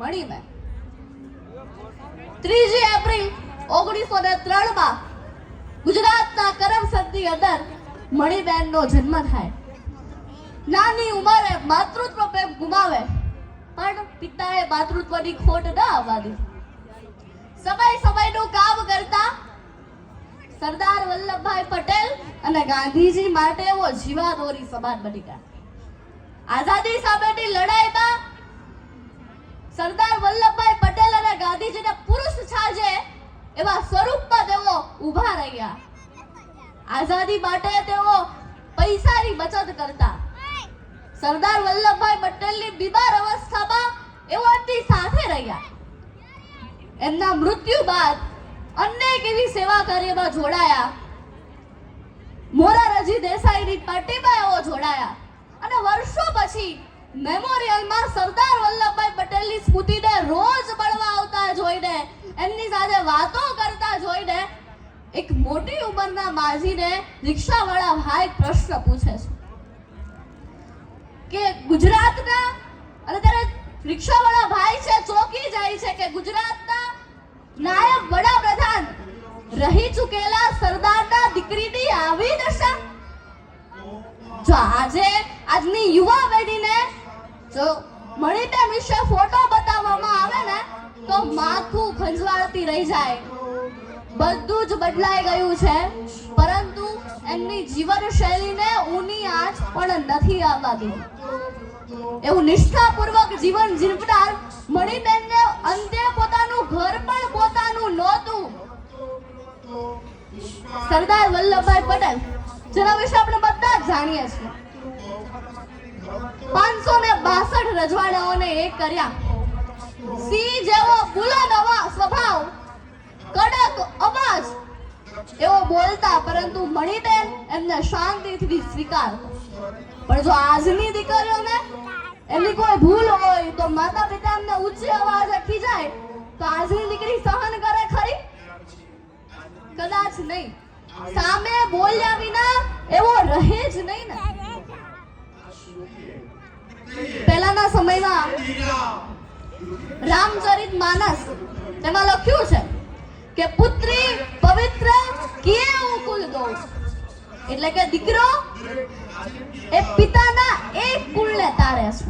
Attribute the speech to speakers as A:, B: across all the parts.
A: મણિબેન ત્રીજી એપ્રિલ ઓગણીસો ને ત્રણમાં ગુજરાતના કરમસદની અંદર મણિબેનનો જન્મ થાય. નાની ઉંમરે માતૃત્વ પ્રેમ ગુમાવે, પણ પિતાએ માતૃત્વની ખોટ ન આવવા દીધી સમય સમયનું કામ કરતા સરદાર વલ્લભભાઈ પટેલ અને ગાંધીજી માટે એવો જીવાદોરી સમાન બની ગયા. આઝાદી સામેની લડાઈમાં સરદાર વલ્લભભાઈ પટેલ અને ગાંધીજીને પુરુષ છાજે એવા સ્વરૂપમાં તેઓ ઊભા રહ્યા. આઝાદી માટે તેઓ પૈસાની બચત કરતા. સરદાર વલ્લભભાઈ પટેલની બીમાર અવસ્થામાં એઓ એમની સાથે રહ્યા. એમના મૃત્યુ બાદ અનેક એવી સેવા કાર્યમાં જોડાયા. મોરારજી દેસાઈની પાર્ટીમાં એઓ જોડાયા. અને વર્ષો પછી મેમોરિયલમાં સરદાર વલ્લભભાઈ પટેલની સ્મૃતિને રોજ મળવા આવતા જોઈને, એમની સાથે વાતો કરતા જોઈને, એક મોટી ઉંમરના માજીને રિક્ષાવાળા ભાઈ પ્રશ્ન પૂછે છે કે ગુજરાતના, અને ત્યારે રિક્ષાવાળા ભાઈ છે, ચોકી જાય છે કે ગુજરાતના નાયબ વડાપ્રધાન રહી ચૂકેલા સરદારના દીકરીની આવી દશા? જો આજે આજની યુવા પેઢીને જો મણિબેન વિશે ફોટો બતાવવામાં આવે ને, તો માથું ખંજવાળતી રહી જાય. બધું જ બદલાઈ ગયું છે. પરંતુ એમની જીવન શૈલીને ઊની આંચ પણ નથી આવવા એવું નિષ્ઠાપૂર્વક જીવન જીવનાર મણિબેનને અંતે પોતાનું ઘર પણ પોતાનું નહોતું. સરદાર વલ્લભભાઈ પટેલ, જેના વિશે આપણે બધા જ જાણીએ છીએ. પાંચસો ને બાસઠ રજવાડાઓને એક કર્યા. સિંહ જેવો બુલંદ સ્વભાવ, કડક અવાજ એવો બોલતા, પરંતુ મણીબેન એમને શાંતિથી સ્વીકાર. પણ જો આજની દીકરીઓને એમની કોઈ ભૂલ હોય, તો માતા પિતા એમને ઊંચી અવાજે ખીજાય તો આજની દીકરી સહન કરે ખરી? કદાચ નહીં. સામે બોલ્યા વિના એવો રહે જ નહીં ને. રામચરિત માનસ. તેમાં લખ્યું છે કે પુત્રી પવિત્ર કિયેઉ કુલ દોષ? એટલે કે દીકરો એ પિતાના એક કુળને તારે છે.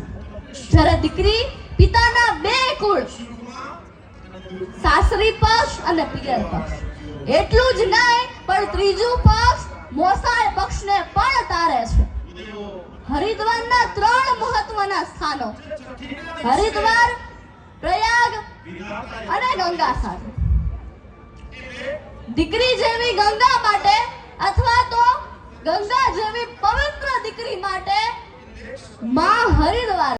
A: જ્યારે દીકરી પિતાના બે કુળ, સાસરી પક્ષ અને પિયર પક્ષ. એટલું જ નહીં, પણ ત્રીજું પક્ષ મોસાળ પક્ષને પણ તારે છે. હરિદ્વારના ત્રણ મહત્વના સ્થાનો. હરિદ્વાર પ્રયાગ અને ગંગા સાથે દીકરી જેવી ગંગા માટે અથવા